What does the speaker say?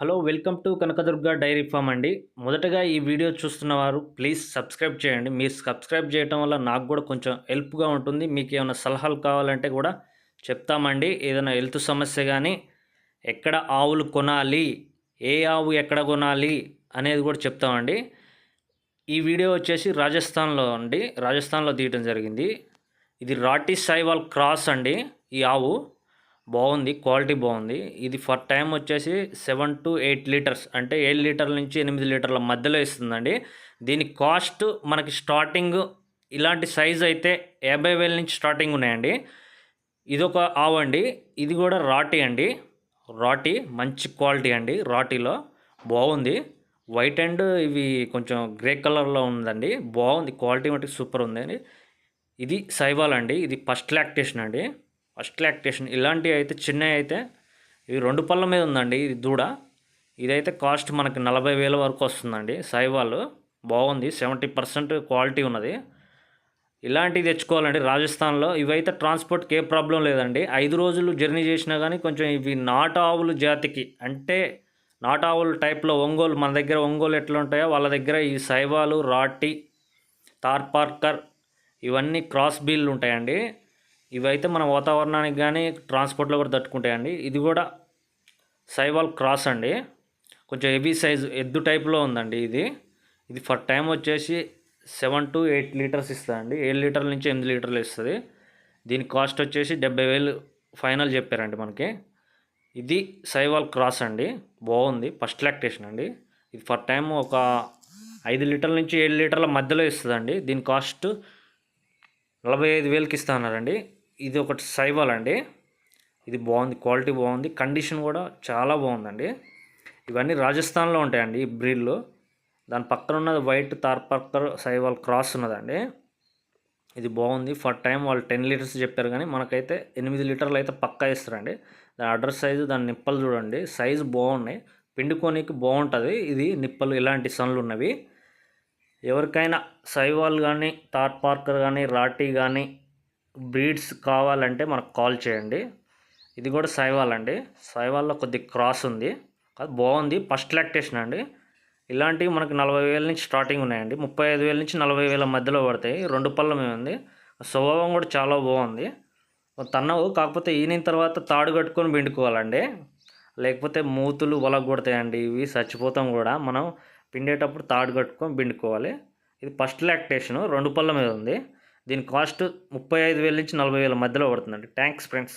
Hello welcome to Kanakadurga dairy farm అండి. మొదటగా ఈ వీడియో చూస్తున్న వారు ప్లీజ్ సబ్స్క్రైబ్ చేయండి. మీరు సబ్స్క్రైబ్ చేయడం వల్ల నాకు కూడా కొంచెం హెల్ప్గా ఉంటుంది. మీకు ఏమైనా సలహాలు కావాలంటే కూడా చెప్తామండి. ఏదైనా హెల్త్ సమస్య కానీ ఎక్కడ ఆవులు కొనాలి ఏ ఆవు ఎక్కడ కొనాలి అనేది కూడా చెప్తామండి. ఈ వీడియో వచ్చేసి రాజస్థాన్లో అండి. రాజస్థాన్లో తీయటం జరిగింది. ఇది రాటి సాయివాల్ క్రాస్ అండి ఈ ఆవు. బాగుంది క్వాలిటీ బాగుంది. ఇది ఫర్ టైం వచ్చేసి సెవెన్ టు ఎయిట్ లీటర్స్. అంటే ఏడు లీటర్ల నుంచి ఎనిమిది లీటర్ల మధ్యలో ఇస్తుందండి. దీని కాస్ట్ మనకి స్టార్టింగ్ ఇలాంటి సైజ్ అయితే యాభై వేల నుంచి స్టార్టింగ్ ఉన్నాయండి. ఇది ఒక ఆవు అండి. ఇది కూడా రాటి అండి. రాటి మంచి క్వాలిటీ అండి రాటిలో. బాగుంది. వైట్ అండ్ ఇవి కొంచెం గ్రే కలర్లో ఉందండి. బాగుంది. క్వాలిటీ మటుకు సూపర్ ఉందండి. ఇది సైవాల్ అండి. ఇది ఫస్ట్ లాక్టేషన్ అండి. First lactation. ఇలాంటివి అయితే చిన్నవి అయితే ఇవి రెండు పళ్ళ మీద ఉందండి ఇది దూడ. ఇదైతే కాస్ట్ మనకి నలభై వేల వరకు వస్తుందండి. సైవాల్ బాగుంది సెవెంటీ పర్సెంట్ క్వాలిటీ ఉన్నది. ఇలాంటివి తెచ్చుకోవాలండి. రాజస్థాన్లో ఇవైతే ట్రాన్స్పోర్ట్కి ఏ ప్రాబ్లం లేదండి. ఐదు రోజులు జర్నీ చేసినా కానీ కొంచెం ఇవి నాటు ఆవులు జాతికి అంటే నాటు ఆవులు టైప్లో ఒంగోలు మన దగ్గర ఒంగోలు ఎట్లా ఉంటాయో వాళ్ళ దగ్గర ఈ సైవాలు రాటి తార్పార్కర్ ఇవన్నీ క్రాస్ బీల్లు ఉంటాయండి. ఇవైతే మన వాతావరణానికి కానీ ట్రాన్స్పోర్ట్లో కూడా తట్టుకుంటాయండి. ఇది కూడా సైవాల్ క్రాస్ అండి. కొంచెం హెవీ సైజు ఎద్దు టైప్లో ఉందండి ఇది. ఇది ఫర్ టైం వచ్చేసి సెవెన్ టు ఎయిట్ లీటర్స్ ఇస్తుందండి. ఏడు లీటర్ల నుంచి ఎనిమిది లీటర్లు ఇస్తుంది. దీని కాస్ట్ వచ్చేసి డెబ్బై వేలు ఫైనల్ చెప్పారండి మనకి. ఇది సైవాల్ క్రాస్ అండి. బాగుంది. ఫస్ట్ లాక్టేషన్ అండి. ఇది ఫర్ టైం ఒక ఐదు లీటర్ల నుంచి ఏడు లీటర్ల మధ్యలో ఇస్తుందండి. దీని కాస్ట్ నలభై ఐదు వేలకి ఇస్తా ఉన్నారండి ఇది ఒకటి సైవాల్ అండి. ఇది బాగుంది క్వాలిటీ బాగుంది కండిషన్ కూడా చాలా బాగుందండి. ఇవన్నీ రాజస్థాన్లో ఉంటాయండి ఈ బ్రీడ్లు. దాని పక్కన ఉన్నది వైట్ తార్పర్కర్ సైవాల్ క్రాస్ ఉన్నదండి. ఇది బాగుంది ఫర్ టైం వాళ్ళు టెన్ లీటర్స్ చెప్పారు కానీ మనకైతే ఎనిమిది లీటర్లు అయితే పక్కా ఇస్తారండి. దాని అడ్డర్ సైజు దాని నిప్పలు చూడండి సైజు బాగున్నాయి. పిండుకోనికి బాగుంటుంది ఇది నిప్పలు ఇలాంటి సన్లు ఉన్నవి. ఎవరికైనా సైవాల్ కానీ తార్ పార్కర్ కానీ రాటీ కానీ బ్రీడ్స్ కావాలంటే మనకు కాల్ చేయండి. ఇది కూడా సైవాల్ అండి. సైవాల్లో కొద్ది క్రాస్ ఉంది. అది బాగుంది. ఫస్ట్ లాక్టేషన్ అండి. ఇలాంటివి మనకి నలభై వేల నుంచి స్టార్టింగ్ ఉన్నాయండి. ముప్పై ఐదు వేల నుంచి నలభై వేల మధ్యలో పడతాయి. రెండు పళ్ళమే ఉంది. స్వభావం కూడా చాలా బాగుంది. తన్నవు కాకపోతే ఈనిన తర్వాత తాడు కట్టుకొని పిండుకోవాలండి. లేకపోతే మూతులు కొడతాయండి ఇవి చచ్చిపోతాం కూడా. మనం పిండేటప్పుడు తాడు కట్టుకొని పిండుకోవాలి. ఇది ఫస్ట్ లాక్టేషను. రెండు పళ్ళ మీద ఉంది. దీని కాస్ట్ ముప్పై ఐదు వేల నుంచి నలభై వేల మధ్యలో పడుతుందండి. Thanks friends